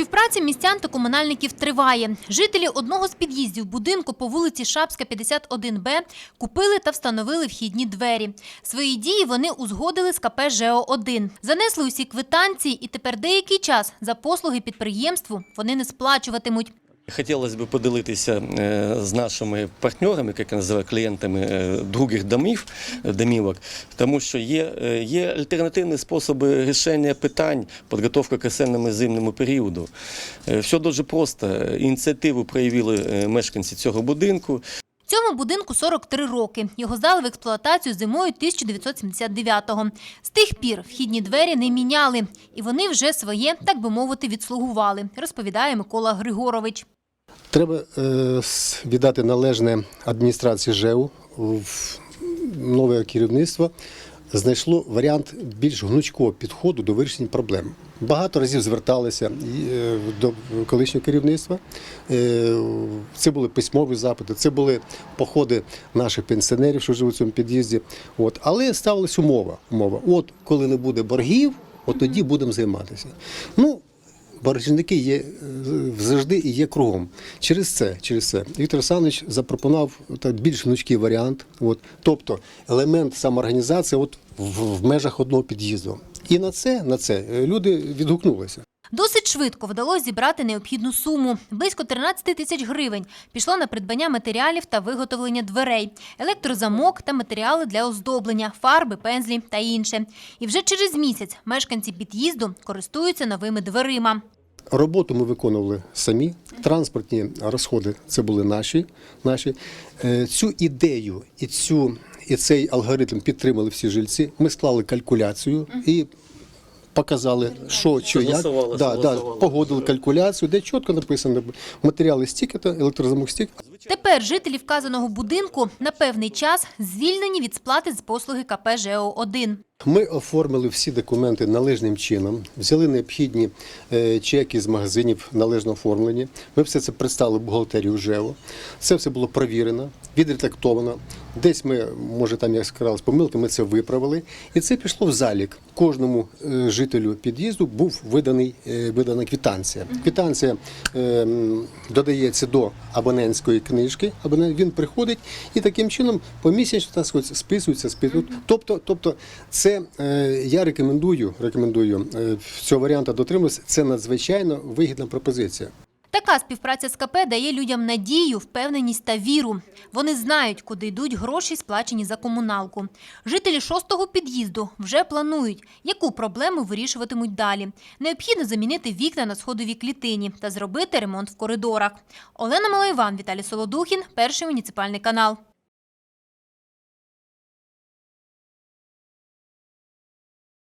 Співпраця містян та комунальників триває. Жителі одного з під'їздів будинку по вулиці Шапська, 51Б купили та встановили вхідні двері. Свої дії вони узгодили з КП ЖО-1. Занесли усі квитанції і тепер деякий час за послуги підприємству вони не сплачуватимуть. Хотілося б поділитися з нашими партнерами, як я називаю, клієнтами е, других домів, е, домівок, тому що є, е, є альтернативні способи рішення питань підготовки к осінньому зимному періоду. Е, Все дуже просто. Ініціативу проявили е, мешканці цього будинку. Цьому будинку 43 роки. Його здали в експлуатацію зимою 1979-го. З тих пір вхідні двері не міняли, і вони вже своє, так би мовити, відслугували, розповідає Микола Григорович. Треба е, віддати належне адміністрації ЖЕУ в нове керівництво знайшло варіант більш гнучкого підходу до вирішення проблем. Багато разів зверталися е, до колишнього керівництва. Е, Це були письмові запити, це були походи наших пенсіонерів, що живуть в цьому під'їзді. От. Але ставилась умова. умова. От коли не буде боргів, от тоді будемо займатися. Ну, Боржники є е, завжди і є кругом. Через це, через це Віктор Олександрович запропонував так, більш гнучкий варіант. От, тобто елемент самоорганізації от, в, в межах одного під'їзду. І на це, на це е, люди відгукнулися. Досить швидко вдалося зібрати необхідну суму. Близько 13 тисяч гривень пішло на придбання матеріалів та виготовлення дверей, електрозамок та матеріали для оздоблення, фарби, пензлі та інше. І вже через місяць мешканці під'їзду користуються новими дверима. Роботу ми виконували самі. Транспортні розходи це були наші. наші. Е, Цю ідею і цю і цей алгоритм підтримали всі жильці. Ми склали калькуляцію і показали, що, що як. Да, да, погодили калькуляцію, де чітко написано матеріали стільки, то електрозамок стільки. Тепер жителі вказаного будинку на певний час звільнені від сплати з послуги КП ЖО-1. Ми оформили всі документи належним чином, взяли необхідні е, чеки з магазинів належно оформлені. Ми все це представили бухгалтерію ЖЕО. Це все було провірено, відредактовано. Десь ми, може, там як сказалось, помилки, ми це виправили. І це пішло в залік. Кожному е, жителю під'їзду був виданий, е, видана квитанція. Квитанція е, додається до абонентської книжки. або він приходить і таким чином помісячно так сказати, списується, списується. Тобто, тобто, це е, я рекомендую, рекомендую е, цього варіанту дотримуватися. Це надзвичайно вигідна пропозиція. Така співпраця з КП дає людям надію, впевненість та віру. Вони знають, куди йдуть гроші, сплачені за комуналку. Жителі шостого під'їзду вже планують, яку проблему вирішуватимуть далі. Необхідно замінити вікна на сходовій клітині та зробити ремонт в коридорах. Олена Малайван, Віталій Солодухін, перший муніципальний канал.